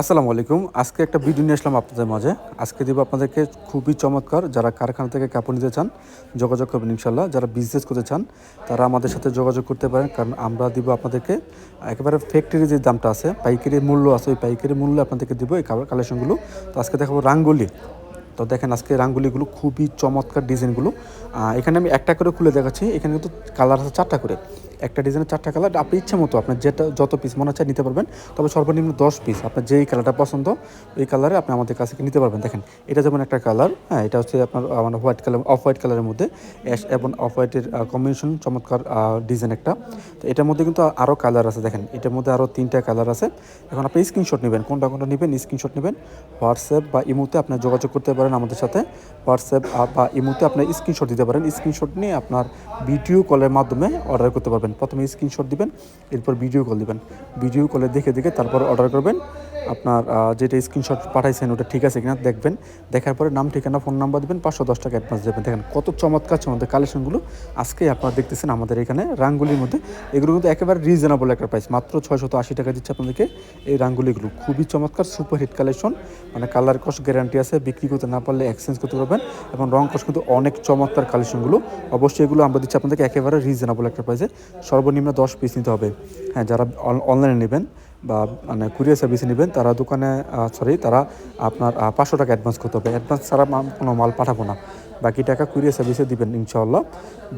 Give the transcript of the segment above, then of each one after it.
আসসালামু আলাইকুম। আজকে একটা ভিডিও নিয়ে আসলাম আপনাদের মাঝে। আজকে দেবো আপনাদেরকে খুবই চমৎকার যারা কারখানা থেকে কাপড় নিতে চান, যোগাযোগ করবেন ইনশাল্লাহ যারা বিজনেস করতে চান, তারা আমাদের সাথে যোগাযোগ করতে পারেন। কারণ আমরা দিব আপনাদেরকে একেবারে ফ্যাক্টরি যে দামটা আছে, পাইকারি মূল্য আছে, ওই পাইকারি মূল্য আপনাদেরকে দিব এই কালেকশনগুলো তো আজকে দেখাবো রাঙ্গুলি। তো দেখেন আজকে রাঙ্গুলিগুলো খুবই চমৎকার ডিজাইনগুলো এখানে আমি একটা করে খুলে দেখাচ্ছি। এখানে কিন্তু কালার আছে চারটা করে। একটা ডিজাইনের চারটা কালার আপনি ইচ্ছে মতো আপনার যেটা যত পিস মনে হচ্ছে নিতে পারবেন তবে সর্বনিম্ন দশ পিস আপনার যেই কালারটা পছন্দ ওই কালারে আপনি আমাদের কাছে নিতে পারবেন। দেখেন এটা যেমন একটা কালার হ্যাঁ এটা হচ্ছে আপনার আহ, মানে হোয়াইট কালার অফ হোয়াইট কালারের মধ্যে অ্যাশ এবং অফ হোয়াইটের কম্বিনেশন চমৎকার ডিজাইন একটা। তো এটার মধ্যে কিন্তু আরও কালার আছে। দেখেন এটার মধ্যে আরও তিনটা কালার আছে। এখন আপনি স্ক্রিনশট নেবেন কোনটা কোনটা নেবেন স্ক্রিনশট নেবেন। হোয়াটসঅ্যাপ বা ইমুতে আপনি যোগাযোগ করতে পারেন আমাদের সাথে। হোয়াটসঅ্যাপ বা ইমুতে আপনি স্ক্রিনশট দিতে পারেন। স্ক্রিনশট নিয়ে আপনার ভিডিও কলের মাধ্যমে অর্ডার করতে পারবেন। প্রথমে স্ক্রিনশট দিবেন, এরপর ভিডিও কল দিবেন। ভিডিও কলে দেখে দেখে তারপর অর্ডার করবেন। আপনার যেটা স্ক্রিনশট পাঠাইছেন ওটা ঠিক আছে কিনা দেখবেন। দেখার পরে নাম, ঠিকানা ফোন নাম্বার দিবেন, পাঁচশো দশ টাকা অ্যাডভান্স দেবেন। দেখেন কত চমৎকার চমৎকার কালেকশনগুলো আজকে আপনারা দেখতেছেন আমাদের এখানে রাঙ্গুলির মধ্যে। এগুলো কিন্তু একেবারে রিজনেবল একটা প্রাইস মাত্র ছয়শত আশি টাকা দিচ্ছে আপনাদেরকে এই রাঙ্গুলিগুলো। খুবই চমৎকার সুপার হিট কালেকশন মানে কালার কস্ট গ্যারান্টি আছে, বিক্রি করতে না পারলে এক্সচেঞ্জ করতে পারবেন এবং রং কস্ট কিন্তু অনেক চমৎকার কালেকশনগুলো অবশ্যই এগুলো আমরা দিচ্ছি আপনাদেরকে একেবারে রিজনেবল একটা প্রাইসে সর্বনিম্ন দশ পিস নিতে হবে। হ্যাঁ যারা অনলাইনে নেবেন বা মানে কুরিয়ার সার্ভিসে নেবেন, তারা দোকানে সরি তারা আপনার পাঁচশো টাকা অ্যাডভান্স করতে হবে। অ্যাডভান্স ছাড়া কোনো মাল পাঠাবো না। বাকি টাকা কুরিয়ার সার্ভিসে দিবেন, ইনশাআল্লাহ।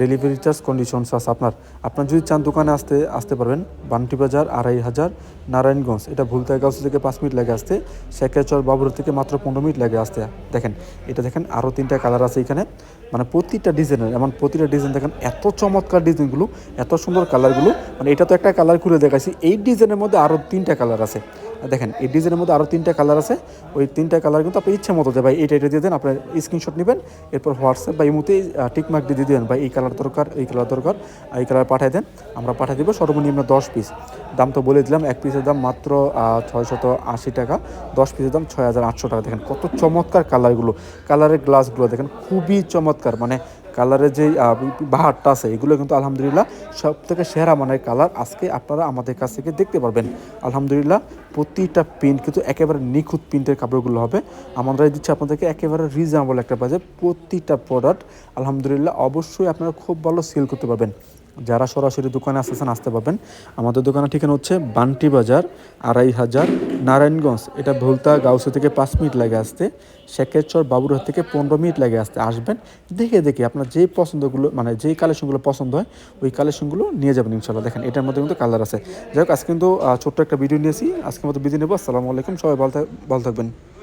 ডেলিভারি চার্জ কন্ডিশনস আছে আপনার। আপনার যদি চান দোকানে আসতে আসতে পারবেন। বান্টি বাজার, আড়াই হাজার, নারায়ণগঞ্জ। এটা ভুলতাগাঁও থেকে পাঁচ মিনিট লাগে আসতে। শেখাচর বাবুর থেকে মাত্র পনেরো মিনিট লাগে আসতে। দেখেন, এটা দেখেন আরও তিনটা কালার আছে এখানে। মানে প্রতিটা ডিজাইনের এমন প্রতিটা ডিজাইন দেখেন, এত চমৎকার ডিজাইনগুলো এত সুন্দর কালারগুলো মানে এটা তো একটা কালার খুলে দেখাইছি। এই ডিজাইনের মধ্যে আরও তিনটা কালার আছে। দেখেন, এই ডিজাইনের মধ্যে আরও তিনটা কালার আছে। ওই তিনটা কালার কিন্তু আপনি ইচ্ছে মতো দেয় ভাই এইটা এটা দিয়ে দেন, আপনার স্ক্রিনশট নেবেন, এরপর হোয়াটসঅ্যাপ বা ইমুতে টিকমার্ক দিয়ে দিয়ে দেবেন ভাই এই কালার দরকার, এই কালার দরকার এই কালার পাঠিয়ে দেন, আমরা পাঠিয়ে দেবো সর্বনিম্ন দশ পিস দাম তো বলে দিলাম, এক পিসের দাম মাত্র ছয়শত আশি টাকা, দশ পিসের দাম ছয় হাজার আটশো টাকা। দেখেন কত চমৎকার কালারগুলো কালারের গ্লাসগুলো দেখেন খুবই চমৎকার মানে কালারের যে বাহারটা আছে, এগুলো কিন্তু আলহামদুলিল্লাহ সব থেকে সেরা মানের কালার আজকে আপনারা আমাদের কাছ থেকে দেখতে পারবেন। আলহামদুলিল্লাহ প্রতিটা প্রিন্ট কিন্তু একেবারে নিখুঁত প্রিন্টের কাপড়গুলো হবে। আমরা দিচ্ছি আপনাদেরকে একেবারে রিজনেবল একটা বাজে প্রতিটা প্রোডাক্ট আলহামদুলিল্লাহ, অবশ্যই আপনারা খুব ভালো সেল করতে পারবেন। যারা সরাসরি দোকানে আসতেছেন, আসতে পারবেন। আমাদের দোকানের ঠিকানা হচ্ছে বান্টি বাজার, আড়াই হাজার, নারায়ণগঞ্জ। এটা ভুলতা গাউসে থেকে পাঁচ মিনিট লাগে আসতে। শেখেরচর বাবুরহাট থেকে পনেরো মিনিট লাগে আসতে। আসবেন, দেখে দেখে আপনার যেই পছন্দগুলো মানে যেই কালেকশনগুলো পছন্দ হয়, ওই কালেকশনগুলো নিয়ে যাবেন ইনশাল্লাহ দেখেন, এটার মধ্যে কিন্তু কালার আছে। যাই হোক, আজকে কিন্তু ছোট্ট একটা ভিডিও নিয়েছি আজকের মতো ভিডিও নেব। আসসালামু আলাইকুম। সবাই ভালো থাক- ভালো থাকবেন।